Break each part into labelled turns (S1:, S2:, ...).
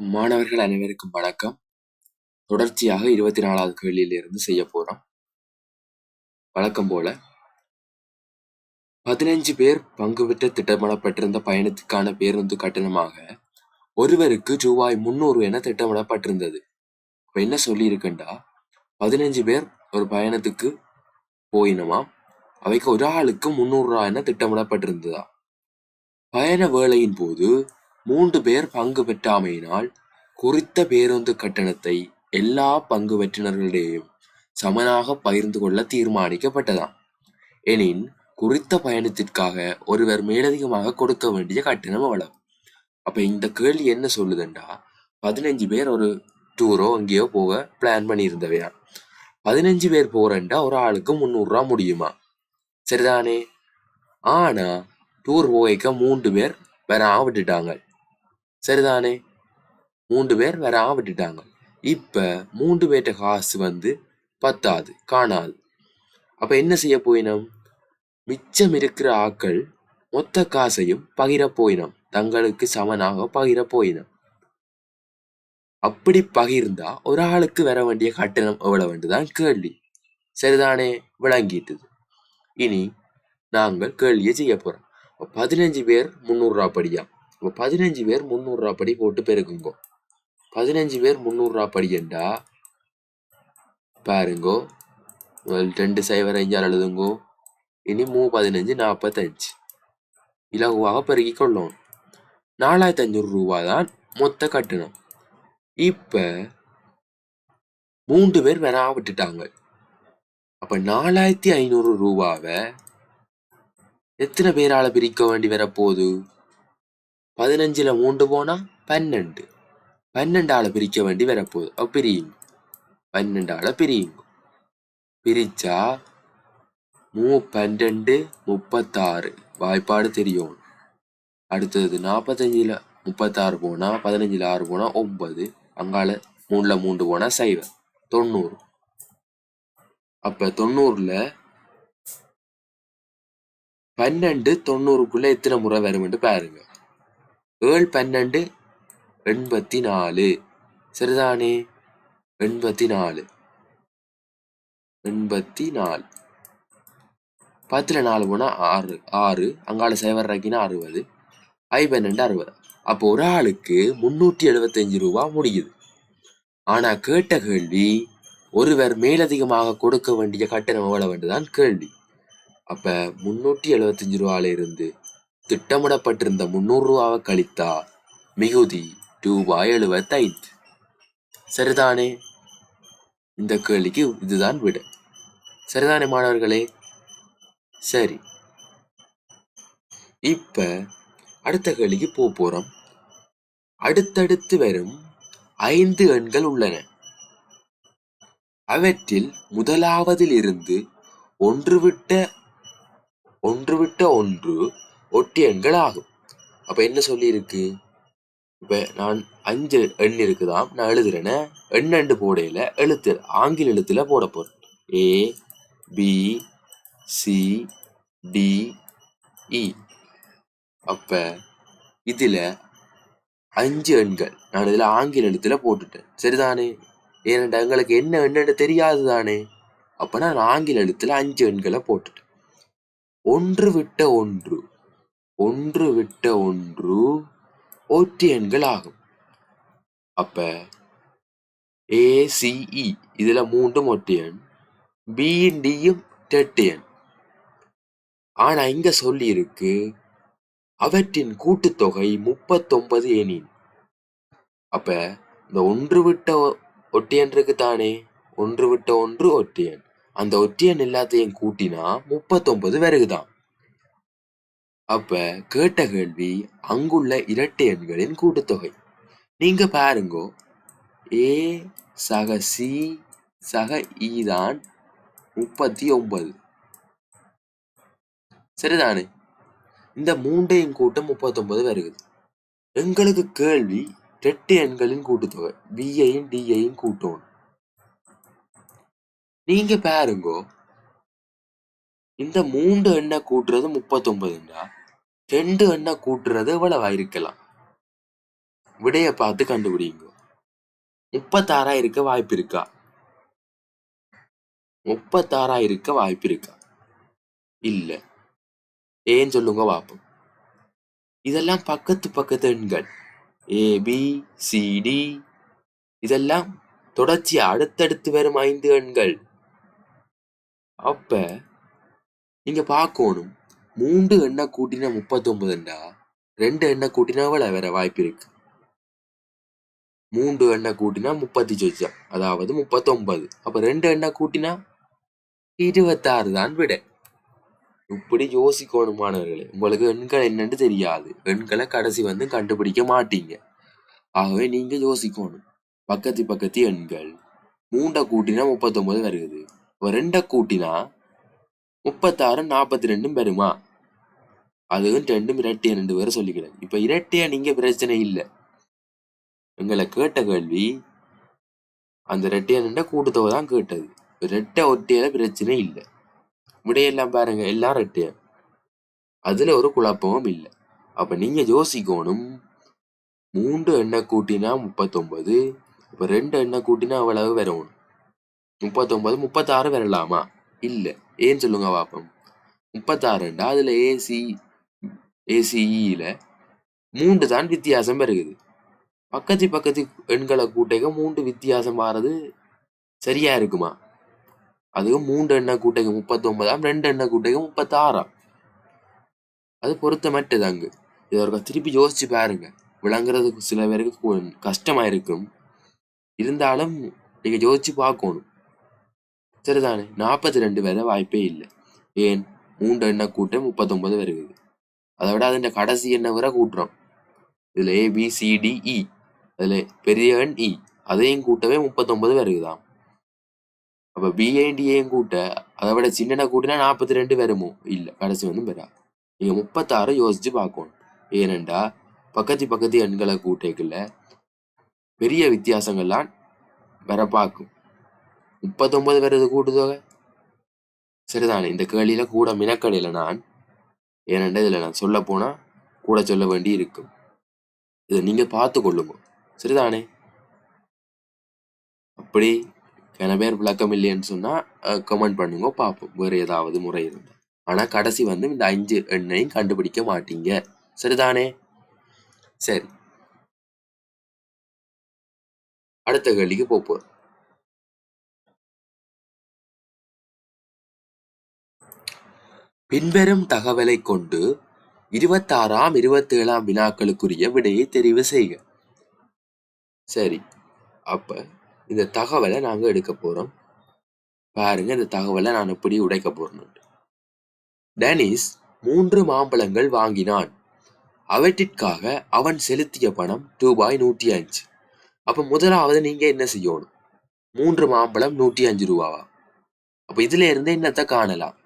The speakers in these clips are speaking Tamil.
S1: மாணவர்கள் அனைவருக்கும் வணக்கம். தொடர்ச்சியாக இருபத்தி நாலாவது கேள்வியிலிருந்து செய்ய போறோம். வழக்கம் போல பதினைஞ்சு பேர் பங்கு பெற்ற திட்டமிடப்பட்டிருந்த பயணத்துக்கான பேருந்து கட்டணமாக ஒருவருக்கு ரூபாய் முன்னூறு என திட்டமிடப்பட்டிருந்தது. இப்ப என்ன சொல்லியிருக்குண்டா பதினஞ்சு பேர் ஒரு பயணத்துக்கு போயினுமா? அவைக்கு ஒரு ஆளுக்கு முன்னூறு ரூபாய் என திட்டமிடப்பட்டிருந்ததா? பயண வேளையின் போது மூன்று பேர் பங்கு பெற்றாமையினால் குறித்த பேருந்து கட்டணத்தை எல்லா பங்கு பெற்றினர்களிடையும் சமனாக பகிர்ந்து கொள்ள தீர்மானிக்கப்பட்டதாம். எனின் குறித்த பயணத்திற்காக ஒருவர் மேலதிகமாக கொடுக்க வேண்டிய கட்டணம் அவ்வளவு. அப்ப இந்த கேள்வி என்ன சொல்லுதுண்டா? பதினஞ்சு பேர் ஒரு டூரோ எங்கேயோ போக பிளான் பண்ணியிருந்தவையா பதினஞ்சு பேர் போறேன்டா ஒரு ஆளுக்கு முந்நூறு ரூபா முடியுமா? சரிதானே? ஆனா டூர் போய்க்க மூன்று பேர் வராம விட்டுட்டாங்க. சரிதானே? மூன்று பேர் வராம விட்டுட்டாங்க இப்ப மூன்று பேர்ட்ட காசு வந்து பத்தாது காணாது. அப்ப என்ன செய்ய போயினோம்? மிச்சம் இருக்கிற ஆக்கள் மொத்த காசையும் பகிர போயினோம். தங்களுக்கு சமனாக பகிர போயினோம். அப்படி பகிர்ந்தா ஒரு ஆளுக்கு வர வேண்டிய கட்டணம் எவ்வளவுதான் கேள்வி. சரிதானே? விளங்கிட்டது. இனி நாங்கள் கேள்வியை செய்ய போறோம். பதினஞ்சு பேர் முன்னூறு ரூபா படியாம் இப்போ பதினஞ்சு பேர் முந்நூறுரூவா படி போட்டு பெருக்குங்கோ. பதினஞ்சு பேர் முந்நூறுரூவா படி என்றா பாருங்கோ ரெண்டு சைவர் அஞ்சால் எழுதுங்கோ இனி மூ பதினஞ்சு நாற்பத்தஞ்சு இலகுவாக பெருகி கொள்ளும். நாலாயிரத்தி அஞ்சூறு ரூபா தான் மொத்த கட்டணம். இப்ப மூன்று பேர் வேணா விட்டுட்டாங்க. அப்ப நாலாயிரத்தி ஐநூறு ரூபாவை எத்தனை பேரால பிரிக்க வேண்டி வரப்போகுது? பதினஞ்சில் மூன்று போனால் பன்னெண்டு. பன்னெண்டால பிரிக்க வேண்டி வரப்போகுது. அப்போ பிரியுங்க. பன்னெண்டால பிரியுங்க. பிரிச்சா மூ பன்னெண்டு முப்பத்தாறு. வாய்ப்பாடு தெரியும். அடுத்தது நாற்பத்தஞ்சில் முப்பத்தாறு போனால் பதினஞ்சில் ஆறு போனால் ஒன்பது. அங்கால மூணுல மூன்று போனால் சைவர் தொண்ணூறு. அப்ப தொண்ணூறுல பன்னெண்டு தொண்ணூறுக்குள்ள எத்தனை முறை வரும்னு பாருங்க. ஏழு பன்னெண்டு எண்பத்தி நாலு சரிதானே? எண்பத்தி நாலு எண்பத்தி நாலு பத்தில் நாலு போனால் ஆறு ஆறு. அங்கால சைவர் ரக்கினா அறுபது. ஐ பன்னெண்டு அறுபது. அப்போ ஒரு ஆளுக்கு முன்னூற்றி எழுபத்தஞ்சு ரூபா முடியுது. ஆனால் கேட்ட கேள்வி ஒருவர் மேலதிகமாக கொடுக்க வேண்டிய கட்டணம் எவ்வளவு வேண்டுதான் கேள்வி. அப்போ முன்னூற்றி எழுபத்தஞ்சு ரூபாயில இருந்து திட்டமிடப்பட்டிருந்த முன்னூறு ரூபாவை கழித்தா மிகுதி ரூபாய் எழுபத்தைந்து சரிதானே? இந்த கேள்விக்கு இதுதான் விட. சரிதானே மாணவர்களே? சரி. இப்ப அடுத்த கேள்விக்கு போக போறோம். அடுத்தடுத்து வரும் ஐந்து எண்கள் உள்ளன. அவற்றில் முதலாவதில் இருந்து ஒன்று விட்ட ஒன்று விட்ட ஒன்று ஒட்டியன்கள் ஆகும் அப்போ என்ன சொல்லியிருக்கு? இப்போ நான் அஞ்சு எண் இருக்குதாம் நான் எழுதுறேன்னு எண்ணண்டு போடையில் எழுத்து ஆங்கில எழுத்துல போட போகிறேன் A B C D E e. அப்ப அஞ்சு எண்கள் நான் இதில் ஆங்கில எழுத்துல போட்டுட்டேன். சரிதானே? ஏனண்டா எங்களுக்கு என்ன எண்ணு தெரியாது தானே? அப்போ நான் ஆங்கில எழுத்துல அஞ்சு எண்களை போட்டுட்டேன். ஒன்று விட்ட ஒன்று ஒன்று விட்ட ஒன்று ஒற்றியன்கள் ஆகும் அப்ப ஏசிஇ e இதுல மூன்றும் ஒட்டியன் பியும் டியும் டெட்டியன் ஆனா இங்க சொல்லி இருக்கு அவற்றின் கூட்டுத்தொகை முப்பத்தொன்பது எனின். அப்ப இந்த ஒன்று விட்ட ஒட்டியன் இருக்கு தானே? ஒன்று விட்ட ஒன்று ஒட்டியன் அந்த ஒட்டியன் எல்லாத்தையும் கூட்டினா முப்பத்தொன்பது வருகுதான் அப்ப கேட்ட கேள்வி அங்குள்ள இரட்டை எண்களின் கூட்டுத்தொகை. நீங்க பாருங்கோ. ஏ சக சி சக ஈதான் முப்பத்தி ஒன்பது சரிதானே? இந்த மூண்டையும் கூட்டம் முப்பத்தொன்பது வருகிறது எங்களுக்கு கேள்வி ரெட்டு எண்களின் கூட்டுத்தொகை பிஐயும் டிஐயும் கூட்டணும் நீங்க பாருங்கோ. இந்த மூன்று எண்ணை கூட்டுறது முப்பத்தொன்பதுங்களா ரெண்டு எண்ணை கூட்டுறது எவ்வளவா இருக்கலாம். விடைய பார்த்து கண்டுபிடிங்க. முப்பத்தாறா இருக்க வாய்ப்பு இருக்கா? முப்பத்தாறா இருக்க வாய்ப்பு இருக்கா? இல்ல. ஏன் சொல்லுங்க பாப்போம் இதெல்லாம் பக்கத்து பக்கத்து எண்கள். ஏ பி சி டி இதெல்லாம் தொடர்ச்சியா அடுத்தடுத்து வரும் ஐந்து எண்கள். அப்ப நீங்க பார்க்கணும். மூன்று எண்ணை கூட்டினா முப்பத்தொன்பதுண்டா ரெண்டு எண்ணை கூட்டினா எவ்வளவு வேற வாய்ப்பு இருக்கு. மூன்று எண்ணை கூட்டினா முப்பத்தி சொச்சம் அதாவது முப்பத்தொன்பது. அப்ப ரெண்டு எண்ணை கூட்டினா இருபத்தாறு தான் விட. இப்படி யோசிக்கணும் மாணவர்களே. உங்களுக்கு எண்கள் என்னன்னு தெரியாது. எண்களை கடைசி வந்து கண்டுபிடிக்க மாட்டீங்க. ஆகவே நீங்க யோசிக்கணும். பக்கத்து பக்கத்து எண்கள். மூண்டை கூட்டினா முப்பத்தொன்பது வருகுது இப்ப ரெண்டை கூட்டினா முப்பத்தாறு நாற்பத்தி ரெண்டும் பெறுமா? அதுவும் ரெண்டும் இரட்டையா ரெண்டு பேரும் சொல்லிக்கிறேன் இப்ப இரட்டையா நீங்க பிரச்சனை இல்லை. எங்களை கேட்ட கேள்வி அந்த ரெட்டையா நின்ற கூட்டத்தொகை தான் கேட்டது. ரெட்டை ஒட்டையில பிரச்சனை இல்லை. விடையெல்லாம் பாருங்க எல்லாம் ரெட்டையா அதுல ஒரு குழப்பமும் இல்லை. அப்ப நீங்க யோசிக்கணும். மூன்று எண்ணெய் கூட்டினா முப்பத்தொன்பது இப்ப ரெண்டு எண்ணெய் கூட்டினா அவ்வளவு வரணும் முப்பத்தொன்பது முப்பத்தாறு வரலாமா? இல்ல. ஏன்னு சொல்லுங்க பாப்போம். முப்பத்தாறுண்டா அதுல ஏசி ஏசிஇயில் மூன்று தான் வித்தியாசம் இருக்குது பக்கத்து பக்கத்து எண்களை கூட்டைக்கு மூன்று வித்தியாசம் வர்றது சரியா இருக்குமா? அதுவும் மூன்று எண்ணெய் கூட்டைக்கு முப்பத்தொன்பதாம் ரெண்டு எண்ணெய் கூட்டைக்கு முப்பத்தாறாம். அது பொருத்தமற்றது அங்கு இதை ஒரு திருப்பி யோசிச்சு பாருங்க. விளங்குறதுக்கு சில பேருக்கு கஷ்டமா இருக்கும் இருந்தாலும் நீங்க யோசிச்சு பார்க்கணும் சரிதானே? நாற்பத்தி ரெண்டு வரை வாய்ப்பே இல்லை. ஏன்? மூன்று எண்ணெய் கூட்டம் முப்பத்தொன்பது வருகிறது அதை விட அதின் கடைசி எண்ணை வரை கூட்டுறோம். இதில் ஏபிசிடிஇ e. அதில் பெரிய எண் இ அதையும் கூட்டவே முப்பத்தொன்பது வருகுதாம் அப்போ பிஐடியையும் e கூட்ட அதை விட சின்னனை கூட்டினா நாற்பத்தி ரெண்டு வருமோ இல்லை கடைசி வந்து வரா நீங்கள் முப்பத்தாறு யோசிச்சு பார்க்கணும். ஏனெண்டா பக்கத்து பக்கத்து எண்களை கூட்டைக்குள்ள பெரிய வித்தியாசங்கள்லாம் வர பார்க்கும். முப்பத்தொன்பது வருது கூட்டுதோக? சரிதானே இந்த கேள்வியில் கூட மினக்கடையில் நான். ஏனெண்டா இதில் நான் சொல்ல போனால் கூட சொல்ல வேண்டி இருக்கும். இதை நீங்க பார்த்து கொள்ளுங்க. சரிதானே? அப்படி கன பேர் விளக்கம் இல்லைன்னு சொன்னா கமெண்ட் பண்ணுங்க பார்ப்போம். வேற ஏதாவது முறை இருந்தால். ஆனா கடைசி வந்து இந்த அஞ்சு எண்ணையும் கண்டுபிடிக்க மாட்டீங்க. சரிதானே? சரி. அடுத்த கேள்விக்கு போப் பின்வரும் தகவலை கொண்டு இருபத்தாறாம் இருபத்தேழாம் வினாக்களுக்குரிய விடையை தெரிவு செய்க. சரி அப்ப இந்த தகவலை நாங்க எடுக்க போறோம். பாருங்க இந்த தகவலை நான் எப்படி உடைக்க போறேன் டெனிஸ் மூன்று மாம்பழங்கள் வாங்கினான். அவற்றிற்காக அவன் செலுத்திய பணம் ரூபாய் நூற்றி அஞ்சு அப்ப முதலாவது நீங்க என்ன செய்யணும்? மூன்று மாம்பழம் நூற்றி அஞ்சு ரூபாவா? அப்ப இதுல இருந்து என்னத்தை காணலாம்?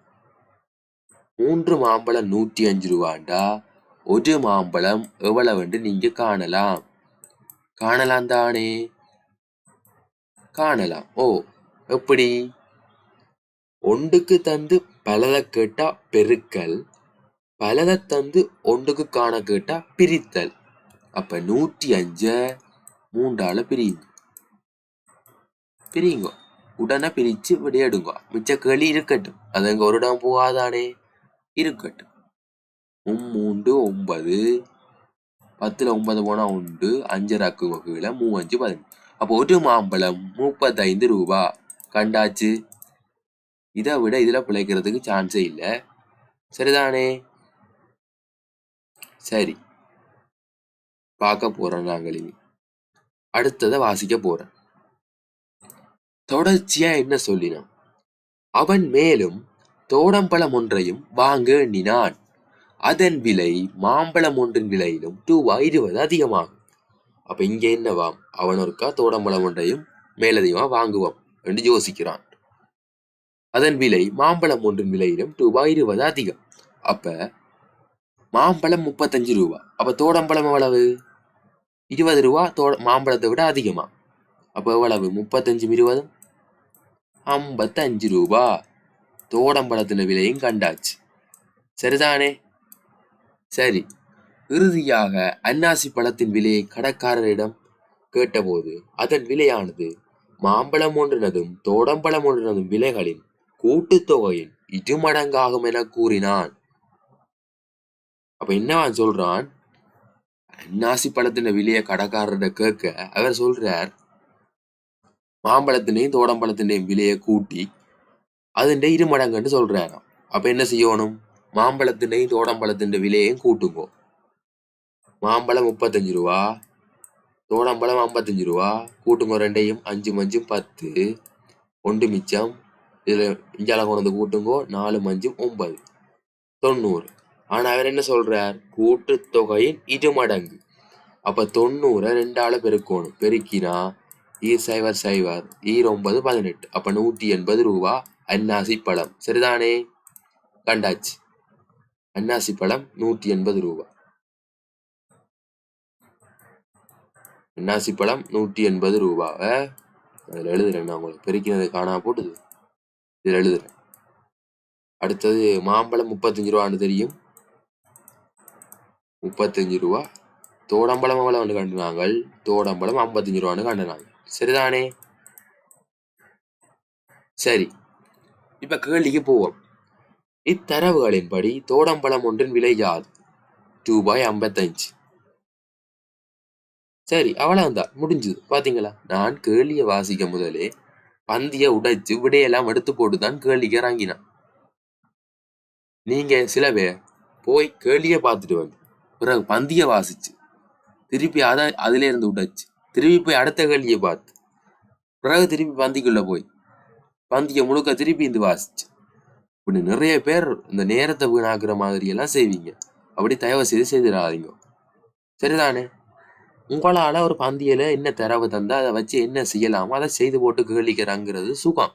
S1: மூன்று மாம்பழம் நூற்றி அஞ்சு ரூபாண்டா? ஒரு மாம்பழம் எவ்வளவுண்டு நீங்க காணலாம்? காணலாம் தானே? காணலாம். ஓ எப்படி? ஒன்றுக்கு தந்து பலதை கேட்டா பெருக்கல் பலதை தந்து ஒன்றுக்கு காண கேட்டா பிரித்தல். அப்ப நூற்றி அஞ்ச மூன்றால பிரியுங்க. பிரியுங்க. உடனே பிரிச்சு விளையாடுங்க மிச்ச களி இருக்கட்டும். அது எங்க ஒரு இடம் போகாதானே? இருக்கட்டும். மூன்று ஒன்பது. பத்துல ஒன்பது போனா உண்டு. அஞ்சராக்கு வகையில மூவஞ்சு பதினஞ்சு அப்போ ஒரு மாம்பழம் முப்பத்தைந்து ரூபா. கண்டாச்சு. இதை விட இதுல பிழைக்கிறதுக்கு சான்ஸே இல்லை. சரிதானே? சரி. பார்க்க போறோம் நாங்கள் இனி. அடுத்ததை வாசிக்க போறேன் தொடர்ச்சியா என்ன சொல்லினான் அவன் மேலும் தோடம்பழம் ஒன்றையும் வாங்க எண்ணினான். அதன் விலை மாம்பழம் ஒன்றின் விலையிலும் ரூபாய் இருபது அதிகமாகும். அப்ப இங்க என்னவாம்? அவன் ஒருக்கா தோடம்பழம் ஒன்றையும் மேலதிகமா வாங்குவான் என்று யோசிக்கிறான். அதன் விலை மாம்பழம் ஒன்றின் விலையிலும் ரூபாய் இருபது அதிகம். அப்ப மாம்பழம் முப்பத்தஞ்சு ரூபா. அப்ப தோடம்பழம் எவ்வளவு? இருபது ரூபா தோட மாம்பழத்தை விட அதிகமா. அப்ப எவ்வளவு? முப்பத்தஞ்சும் இருபதும்? ஐம்பத்தஞ்சு ரூபா. தோடம்பழத்தின விலையும் கண்டாச்சு. சரிதானே? சரி. இறுதியாக அன்னாசி பழத்தின் விலையை கடைக்காரரிடம் கேட்டபோது அதன் விலையானது மாம்பழம் ஒன்றினதும் தோடம்பழம் ஒன்றினதும் விலைகளின் கூட்டுத்தொகையின் இருமடங்காகும் என கூறினான். அப்ப என்னவான் சொல்றான்? அன்னாசி பழத்தின் விலையை கடைக்காரர்கிட்ட கேட்க அவர் சொல்றார் மாம்பழத்தினையும் தோடம்பழத்தினையும் விலையை கூட்டி അതിന്റെ ഇരുമടങ്ങ് சொல்றாராம் அப்ப என்ன செய்யணும் மாம்பழத்தின்டையும் தோடம்பழத்தின் விலையையும் கூட்டுங்கோ மாம்பழம் முப்பத்தஞ்சு ரூபா தோடம்பழம் ஐம்பத்தஞ்சு ரூபா கூட்டுங்கோ ரெண்டையும் அஞ்சு மஞ்சும் பத்து ஒன்று மிச்சம் இதுல இஞ்சால கொண்டு வந்து கூட்டுங்கோ நாலு மஞ்சும் ஒன்பது தொண்ணூறு ஆனா அவர் என்ன சொல்றார் கூட்டுத்தொகையின் இரு மடங்கு அப்ப தொண்ணூறை ரெண்டால பெருக்கணும் பெருக்கினா ஈர் சைவர் சைவர் ஈர் ஒன்பது பதினெட்டு அப்ப நூற்றி எண்பது ரூபா அன்னாசி பழம். சரிதானே? கண்டாச்சு. அன்னாசி பழம் நூற்றி எண்பது ரூபா. அன்னாசி பழம் நூற்றி எண்பது ரூபாவை அதில் எழுதுறேன் நான் உங்களுக்கு. பெருக்கினது காணா போட்டுது. இதில் எழுதுறேன். அடுத்தது மாம்பழம் முப்பத்தஞ்சு ரூபான்னு தெரியும். முப்பத்தஞ்சு ரூபா. தோடம்பழம் எவ்வளவு கண்டுனாங்க தோடம்பழம் ஐம்பத்தஞ்சு ரூபான்னு கண்டுனாங்க சரிதானே? சரி. இப்ப கேள்விக்கு போவோம். இத்தரவுகளின்படி தோடம்பழம் ஒன்றின் விலை யாது ரூபாய் ஐம்பத்தஞ்சு சரி அவ்வளவுதான். முடிஞ்சது. பாத்தீங்களா? நான் கேள்விய வாசிக்க முதலே பந்திய உடைச்சு விடையெல்லாம் எடுத்து போட்டுதான் கேள்விக்கு இறங்கினான். நீங்க சில பேர் போய் கேள்விய பார்த்துட்டு வந்து பிறகு பந்திய வாசிச்சு திருப்பி அதை அதுல இருந்து உடைச்சு திருப்பி போய் அடுத்த கேள்வியை பார்த்து பிறகு திருப்பி பந்திக்குள்ள போய் பந்தியை முழுக்க திருப்பி இந்த வாசிச்சு. இப்படி நிறைய பேர் இந்த நேரத்தை வீணாக்குற மாதிரி எல்லாம் செய்வீங்க. அப்படி தயவு செய்து செய்திடாதீங்க சரிதானே? உங்களால ஒரு பந்தியில என்ன தரவு தந்தா அதை வச்சு என்ன செய்யலாமோ அதை செய்து போட்டு கேளிக்கிறாங்கிறது சுகம்.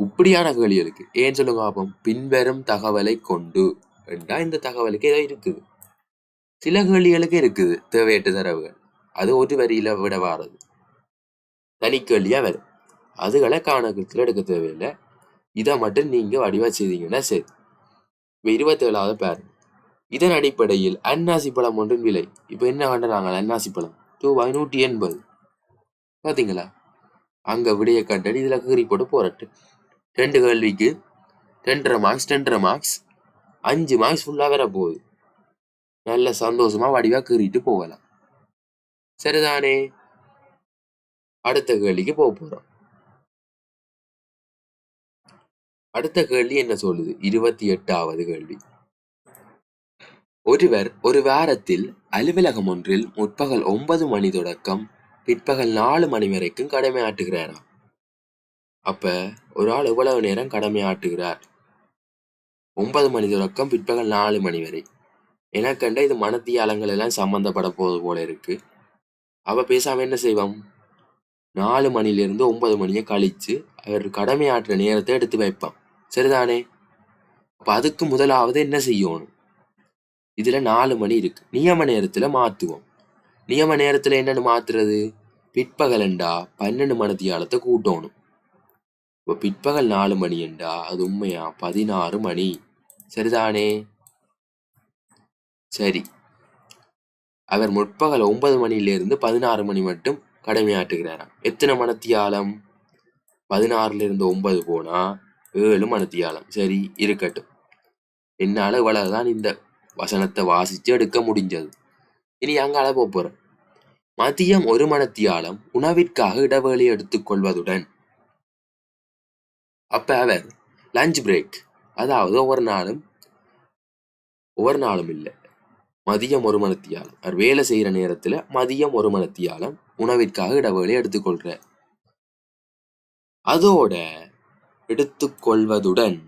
S1: இப்படியான கேள்விகளுக்கு ஏன் சொல்லுங்க பாப்போம்? பின்வரும் தகவலை கொண்டு என்றா இந்த தகவலுக்கு ஏதோ இருக்குது. சில கேள்விகளுக்கு இருக்குது. தேவையற்ற தரவுகள். அது ஒரு வரியில விட வாரது தனி கேள்வியா வரும். அதுகளை கணக்கத்தில் எடுக்க தேவையில்லை. இதை மட்டும் நீங்கள் வடிவாக செய்தீங்கன்னா சரி. இப்போ இருபத்தேழாவது பேர் இதன் அடிப்படையில் அன்னாசி பழம் ஒன்றின் விலை. இப்போ என்ன கண்டுறாங்க அன்னாசி பழம். ரூபாய் நூற்றி எண்பது. பார்த்தீங்களா அங்கே விடைய கண்டடி இதில் கீறி போட்டு போறட்டு. ரெண்டு கேள்விக்கு ரெண்டரை மார்க்ஸ் ரெண்டரை மார்க்ஸ் அஞ்சு மார்க்ஸ் ஃபுல்லாக வர போகுது. நல்ல சந்தோஷமாக வடிவாக கீறிட்டு போகலாம். சரிதானே? அடுத்த கேள்விக்கு போக போகிறோம் அடுத்த கேள்வி என்ன சொல்லுது? இருபத்தி எட்டாவது கேள்வி. ஒருவர் ஒரு வாரத்தில் அலுவலகம் ஒன்றில் முற்பகல் ஒன்பது மணி தொடக்கம் பிற்பகல் நாலு மணி வரைக்கும் கடமையாற்றுகிறாராம் அப்ப ஒரு ஆள் எவ்வளவு நேரம் கடமையாற்றுகிறார்? ஒன்பது மணி தொடக்கம் பிற்பகல் நாலு மணி வரை. எனக்கண்ட இது மனத்தியாலங்கள் எல்லாம் சம்பந்தப்பட போது போல இருக்கு. அவ பேசாம என்ன செய்வோம்? நாலு மணிலிருந்து ஒன்பது மணியை கழிச்சு அவர் கடமையாற்ற நேரத்தை எடுத்து வைப்பான் சரிதானே? அப்போ அதுக்கு முதலாவது என்ன செய்யணும்? இதில் நாலு மணி இருக்கு. நியம நேரத்தில் மாற்றுவோம் நியம நேரத்துல என்னன்னு மாத்துறது? பிற்பகலண்டா? பன்னெண்டு மணத்தியாலத்தை கூட்டணும். இப்போ பிற்பகல் நாலு மணி என்றா அது உண்மையா? பதினாறு மணி. சரிதானே? சரி. அவர் முற்பகல் ஒன்பது மணியிலிருந்து பதினாறு மணி மட்டும் கடமையாட்டுகிறாராம் எத்தனை மணத்தியாலம்? பதினாறுல இருந்து ஒன்பது போனா? ஏழு மணத்தியாலம். சரி இருக்கட்டும். என்னால இவ்வளவுதான் இந்த வசனத்தை வாசிச்சு எடுக்க முடிஞ்சது. இனி அங்கால போகிறேன் மதியம் ஒரு மணத்தியாலம் உணவிற்காக இடைவேளை எடுத்துக் கொள்வதுடன். அப்ப அவர் லஞ்ச் பிரேக் அதாவது ஒவ்வொரு நாளும் ஒவ்வொரு நாளும் இல்லை. மதியம் ஒரு மணத்தியாலம். அவர் வேலை செய்யற நேரத்துல மதியம் ஒரு மணத்தியாலம் உணவிற்காக இடைவேளை எடுத்துக்கொள்கிறார் அதோட எடுத்துக்கொள்வதுடன்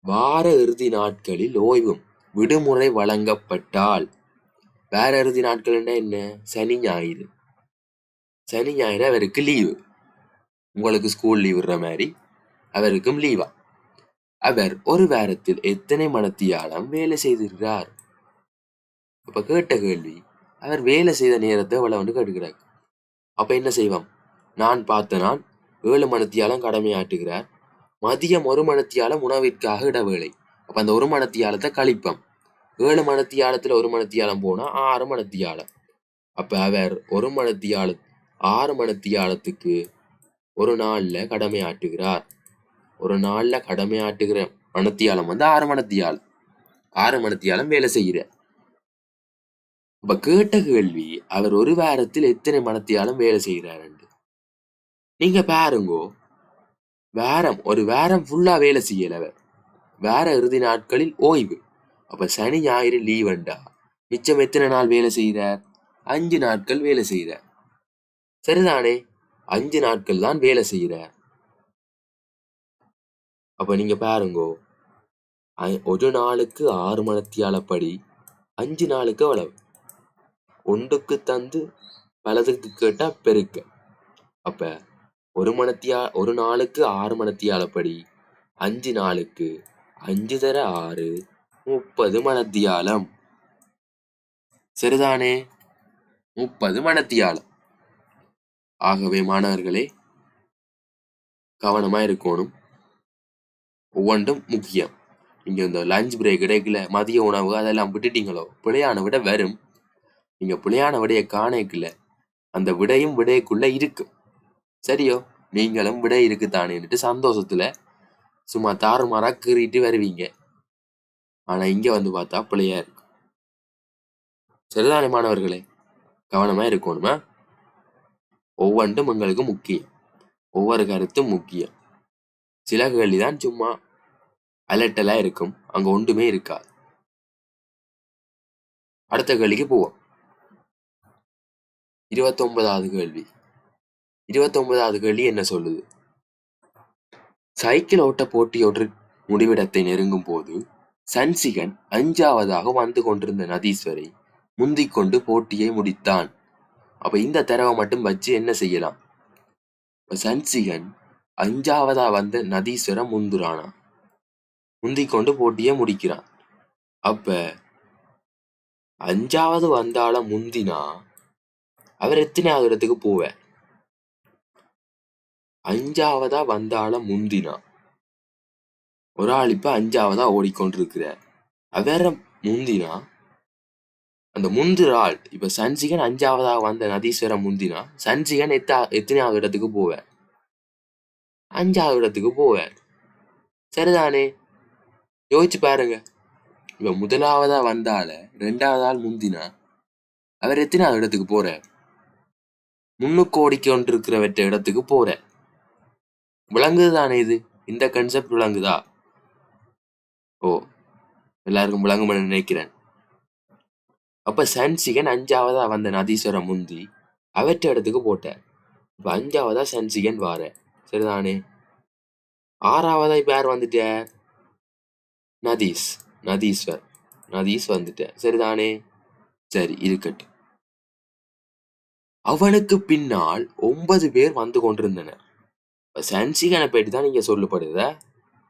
S1: வார இறுதி நாட்களில் ஓய்வும் விடுமுறை வழங்கப்பட்டால். வேற இறுதி நாட்கள்னா என்ன? சனி ஞாயிறு. சனி ஞாயிறு அவருக்கு லீவு உங்களுக்கு ஸ்கூல் லீவுற விடுற மாதிரி அவருக்கும் லீவா அவர் ஒரு வாரத்தில் எத்தனை மணத்தியாலம் வேலை செய்திருக்கிறார்? அப்ப கேட்ட கேள்வி அவர் வேலை செய்த நேரத்தை எவ்வளவு கேட்டுக்கிறார். அப்ப என்ன செய்வோம் நான் பார்த்த நான் ஏழு மணத்தியாலம் கடமையாட்டுகிறார் மதியம் ஒரு மணத்தியாலம் உணவிற்காக இடைவேளை. அப்ப அந்த ஒரு மணத்தியாலத்தை கழிப்பம். ஏழு மணத்தியாலத்துல ஒரு மணத்தியாலம் போனா ஆறு மணத்தியாலம் அப்ப அவர் ஒரு மணத்தியால ஆறு மணத்தியாலத்துக்கு ஒரு நாள்ல ஆட்டுகிறார் ஒரு நாள்ல ஆட்டுகிற மணத்தியாலம் வந்து ஆறு மணத்தியாலம் ஆறு மணத்தியாலம் வேலை செய்கிறார் அப்ப கேட்ட கேள்வி அவர் ஒரு வாரத்தில் எத்தனை மணத்தியாலம் வேலை செய்கிறார் நீங்க பாருங்கோ. வாரம் ஒரு வாரம் ஃபுல்லா வேலை செய்யல அவர் வேற இறுதி நாட்களில் ஓய்வு. அப்ப சனி ஞாயிறு லீவண்டா மிச்சம் எத்தனை நாள் வேலை செய்கிறார் அஞ்சு நாட்கள் வேலை செய்கிறார் சரிதானே? அஞ்சு நாட்கள் தான் வேலை செய்கிறார் அப்ப நீங்க பாருங்கோ. ஒரு நாளுக்கு ஆறு மணத்தியாலப்படி அஞ்சு நாளுக்கு அவ்வளவு. ஒன்றுக்கு தந்து பலதுக்கு கேட்டா பெருக்க. அப்ப ஒரு மணத்தியா ஒரு நாளுக்கு ஆறு மணத்தியாலப்படி அஞ்சு நாளுக்கு அஞ்சு தர ஆறு முப்பது மணத்தியாலம். சரிதானே? முப்பது மணத்தியாலம். ஆகவே மாணவர்களே கவனமா இருக்கணும். ஒவ்வொன்றும் முக்கியம். நீங்க இந்த லஞ்ச் பிரேக் இடைக்கல மதிய உணவு அதெல்லாம் விட்டுட்டீங்களோ பிழையான விட வரும். நீங்க பிழையான விடையை காணக்கல அந்த விடையும் விடைக்குள்ள இருக்கும் சரியோ? நீங்களும் விடை இருக்குத்தானேன்னுட்டு சந்தோஷத்துல சும்மா தாறுமாறா கீறிட்டு வருவீங்க. ஆனா இங்க வந்து பார்த்தா பிள்ளையா இருக்கும் சரிதானே மாணவர்களே? கவனமா இருக்கணுமா? ஒவ்வொன்றும் உங்களுக்கு முக்கியம். ஒவ்வொரு கருத்தும் முக்கியம். சில கேள்விதான் சும்மா அலட்டலா இருக்கும். அங்க ஒன்றுமே இருக்காது. அடுத்த கேள்விக்கு போவோம். இருபத்தொன்பதாவது கேள்வி. இருபத்தொன்பதாவது கேள்வி என்ன சொல்லுது? சைக்கிள் ஓட்ட போட்டியொன்று முடிவிடத்தை நெருங்கும் போது சன்சிகன் அஞ்சாவதாக வந்து கொண்டிருந்த நதீஸ்வரை முந்திக் கொண்டு போட்டியை முடித்தான். அப்ப இந்த தரவை மட்டும் வச்சு என்ன செய்யலாம்? சன்சிகன் அஞ்சாவதா வந்த நதீஸ்வர முந்துரானா முந்திக் கொண்டு போட்டியை முடிக்கிறான். அப்ப அஞ்சாவது வந்தால முந்தினா அவர் எத்தனையாவது இடத்துக்கு போவேன் அஞ்சாவதா வந்தாள முந்தினா. ஒரு ஆள் இப்ப அஞ்சாவதா ஓடிக்கொண்டிருக்கிறார் அவர முந்தினா? அந்த முந்திர ஆள் இப்ப சஞ்சிகன் அஞ்சாவதா வந்த நதீஸ்வரம் முந்தினா? சஞ்சிகன் எத்தா எத்தனையாவது இடத்துக்கு போவார் அஞ்சாவது இடத்துக்கு போவார் சரிதானே? யோசிச்சு பாருங்க. இப்ப முதலாவதா வந்தால ரெண்டாவது ஆள் முந்தினா? அவர் எத்தனாவது இடத்துக்கு போற? முன்னுக்கு ஓடிக்கொண்டிருக்கிறவற்ற இடத்துக்கு போற. விளங்குது தானே இது? இந்த கன்செப்ட் விளங்குதா? ஓ எல்லாருக்கும் விளங்கும் நினைக்கிறேன். அப்ப சன்சிகன் அஞ்சாவதா வந்த நதீஸ்வரம் முந்தி? அவற்ற இடத்துக்கு போட்டார். இப்ப அஞ்சாவதா சன்சிகன் வார. சரிதானே? ஆறாவதா இப்ப யார் வந்துட்டார்? நதீஸ் நதீஸ்வர். நதீஸ் வந்துட்டார். சரிதானே? சரி இருக்கட்டும். அவனுக்கு பின்னால் ஒன்பது பேர் வந்து கொண்டிருந்தனர். சன்சிகனை போயிட்டு தான் நீங்க சொல்லப்படுத.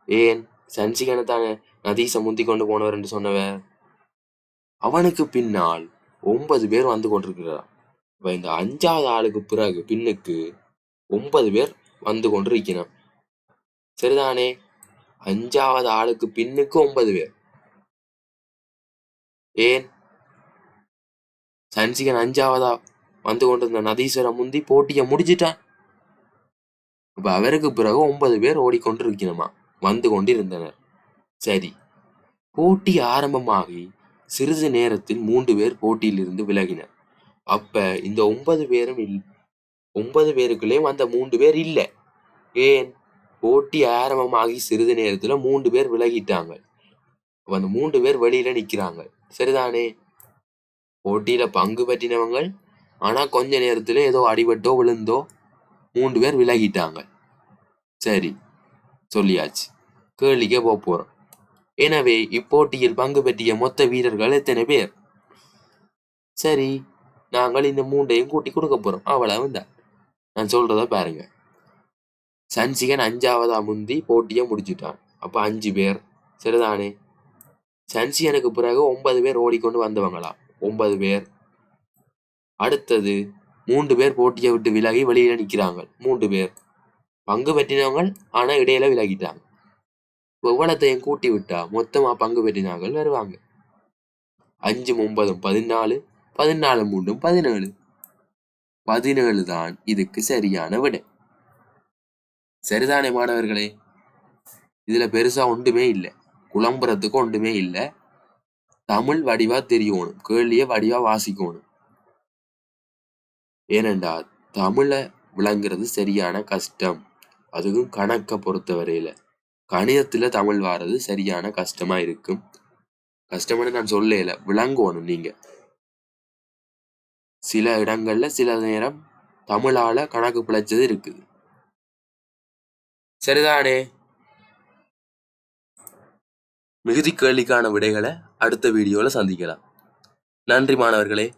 S1: ஏன்? சன்சிகனை தானே நதீச முந்தி கொண்டு போனவர் என்று சொன்னவ அவனுக்கு பின்னால் ஒன்பது பேர் வந்து கொண்டிருக்கிறார். இப்ப இந்த அஞ்சாவது ஆளுக்கு பிறகு பின்னுக்கு ஒன்பது பேர் வந்து கொண்டிருக்கணும் சரிதானே? அஞ்சாவது ஆளுக்கு பின்னுக்கு ஒன்பது பேர். ஏன்? சன்சிகன் அஞ்சாவதா வந்து கொண்டிருந்த நதீஸ்வரம் முந்தி போட்டியை முடிச்சிட்டான். அப்ப அவருக்கு பிறகு ஒன்பது பேர் ஓடிக்கொண்டிருக்கணுமா வந்து கொண்டிருந்தனர். சரி. போட்டி ஆரம்பமாகி சிறிது நேரத்தில் மூன்று பேர் போட்டியிலிருந்து விலகினர். அப்ப இந்த ஒன்பது பேரும் இல் ஒன்பது பேருக்குள்ளே அந்த மூன்று பேர் இல்லை. ஏன்? போட்டி ஆரம்பமாகி சிறிது நேரத்துல மூன்று பேர் விலகிட்டாங்க. அந்த மூன்று பேர் வெளியில நிக்கிறாங்க. சரிதானே? போட்டியில பங்கு பற்றினவங்க. ஆனா கொஞ்ச நேரத்துல ஏதோ அடிபட்டோ விழுந்தோ மூன்று பேர் விலகிட்டாங்க. சரி சொல்லியாச்சு. கேள்விக்கே போக போறோம் எனவே இப்போட்டியில் பங்கு பெற்றிய மொத்த வீரர்கள் எத்தனை பேர்? சரி நாங்கள் இந்த மூண்டையும் கூட்டி கொடுக்க போறோம். அவ்வளவு தான். நான் சொல்றத பாருங்க. சன்சிகன் அஞ்சாவதா முந்தி போட்டியை முடிச்சுட்டான். அப்ப அஞ்சு பேர். சரிதானே? சன்சிகனுக்கு பிறகு ஒன்பது பேர் ஓடிக்கொண்டு வந்தவங்களா? ஒன்பது பேர். அடுத்தது மூன்று பேர் போட்டியை விட்டு விலகி வெளியில நிற்கிறாங்க. மூன்று பேர். பங்கு பெற்றினவங்க ஆனா இடையில விலகிட்டாங்க எவ்வளத்தையும் கூட்டி விட்டா மொத்தமா பங்கு பெற்றினார்கள் வருவாங்க. அஞ்சு ஒன்பதும் பதினாலு பதினாலு மூன்றும் பதினேழு. பதினேழு தான் இதுக்கு சரியான விடை. சரிதானே மாணவர்களே? இதுல பெருசா ஒன்றுமே இல்லை. குழம்புறதுக்கு ஒன்றுமே இல்லை. தமிழ் வடிவா தெரியணும். கேள்விய வடிவா வாசிக்கணும். ஏனென்றால் தமிழ விளங்குறது சரியான கஷ்டம். அதுவும் கணக்க பொறுத்தவரையில கணிதத்துல தமிழ் வாரது சரியான கஷ்டமா இருக்கும். கஷ்டம்னு நான் சொல்லல விளங்கணும் நீங்க. சில இடங்கள்ல சில நேரம் தமிழால கணக்கு பிழைச்சது இருக்குது. சரிதானே? மிகுதி கேள்விக்கான விடைகளை அடுத்த வீடியோல சந்திக்கலாம். நன்றி மாணவர்களே.